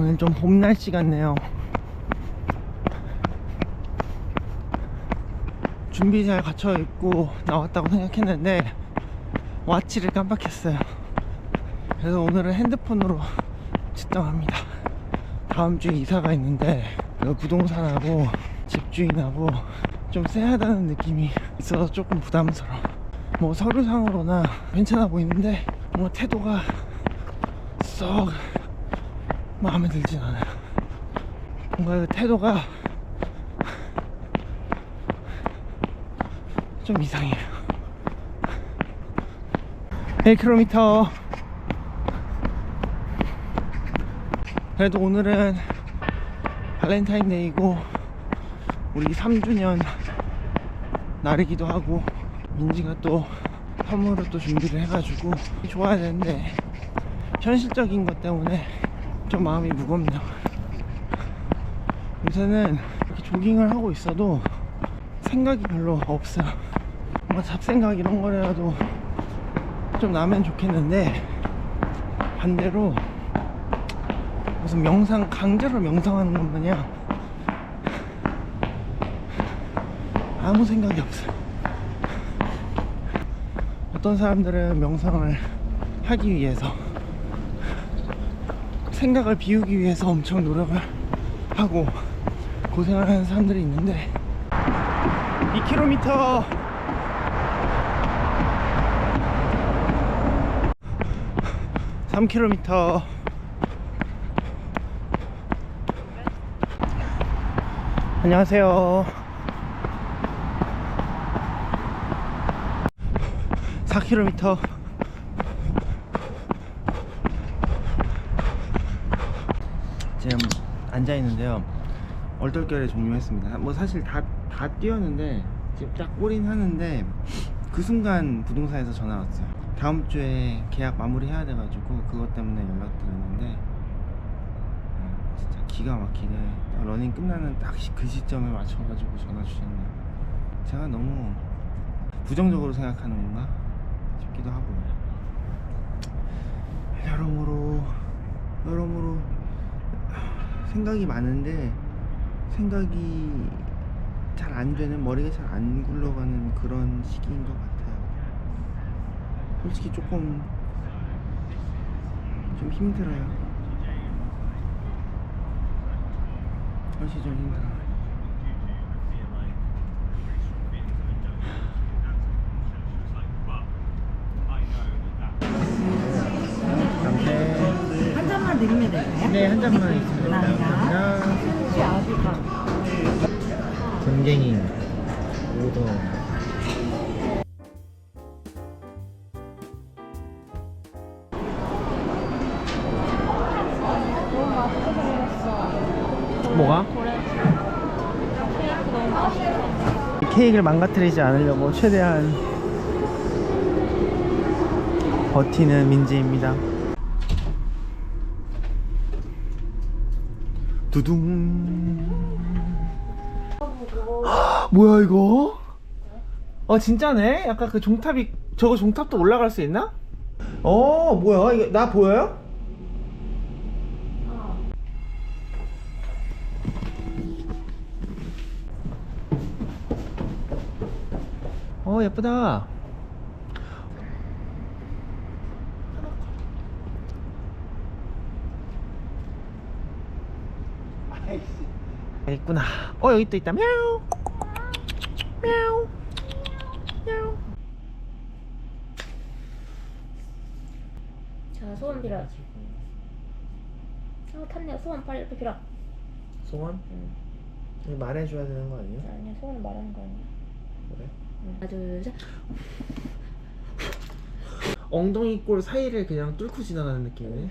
오늘 좀 봄 날씨 같네요. 준비 잘 갖춰 입고 나왔다고 생각했는데 와치를 깜빡했어요. 그래서 오늘은 핸드폰으로 측정합니다. 다음 주에 이사가 있는데 그 부동산하고 집주인하고 좀 쎄하다는 느낌이 있어서 조금 부담스러워. 뭐 서류상으로나 괜찮아 보이는데 뭔가 태도가 썩 마음에 들진 않아요. 뭔가 그 태도가 좀 이상해요. 1km. 그래도 오늘은 발렌타인데이고 우리 3주년 날이기도 하고 민지가 또 선물을 또 준비를 해가지고 좋아야 되는데 현실적인 것 때문에 좀 마음이 무겁네요. 요새는 이렇게 조깅을 하고 있어도 생각이 별로 없어요. 뭔가 잡생각 이런 거라도 좀 나면 좋겠는데 반대로 무슨 명상 강제로 명상하는 것 마냥 아무 생각이 없어요. 어떤 사람들은 명상을 하기 위해서 생각을 비우기 위해서 엄청 노력을 하고 고생을 하는 사람들이 있는데 2km 3km 안녕하세요. 4km 지금 앉아 있는데요. 얼떨결에 종료했습니다. 뭐 사실 다, 다 뛰었는데 지금 딱 꼬린 하는데 그 순간 부동산에서 전화 왔어요. 다음 주에 계약 마무리 해야 돼가지고 그것 때문에 연락드렸는데 아, 진짜 기가 막히게 딱 러닝 끝나는 딱 그 시점에 맞춰가지고 전화 주셨네요. 제가 너무 부정적으로 생각하는 건가 싶기도 하고요. 여러모로 여러모로 생각이 많은데 생각이 잘 안 되는 머리가 잘 안 굴러가는 그런 시기인 것 같아요. 솔직히 조금 좀 힘들어요. 솔직히 좀 힘들어요. 드리면 될까요? 네, 한 잔만 있습니다. 감사합니다. 전갱이 오더 너무 맛있게 생겼어. 뭐가? 고래. 케이크 너무 맛있어. 이 케이크를 망가뜨리지 않으려고 최대한 버티는 민지입니다. 두둥. 뭐야 이거? 어 진짜네? 약간 그 종탑이 저거 종탑도 올라갈 수 있나? 어 뭐야 이거 나 보여요? 어 예쁘다. 여기 있구나. 어 여기 또 있다. мяу мяу мяу 자 소원 빌어야지 아 어, 탔네 소원 빨리 옆에 빌어. 소원? 응. 이거 말해줘야 되는 거 아니야? 아니야. 소원 말하는 거 아니야. 그래? 응. 하나 둘셋. 엉덩이 꼴 사이를 그냥 뚫고 지나가는 느낌이네.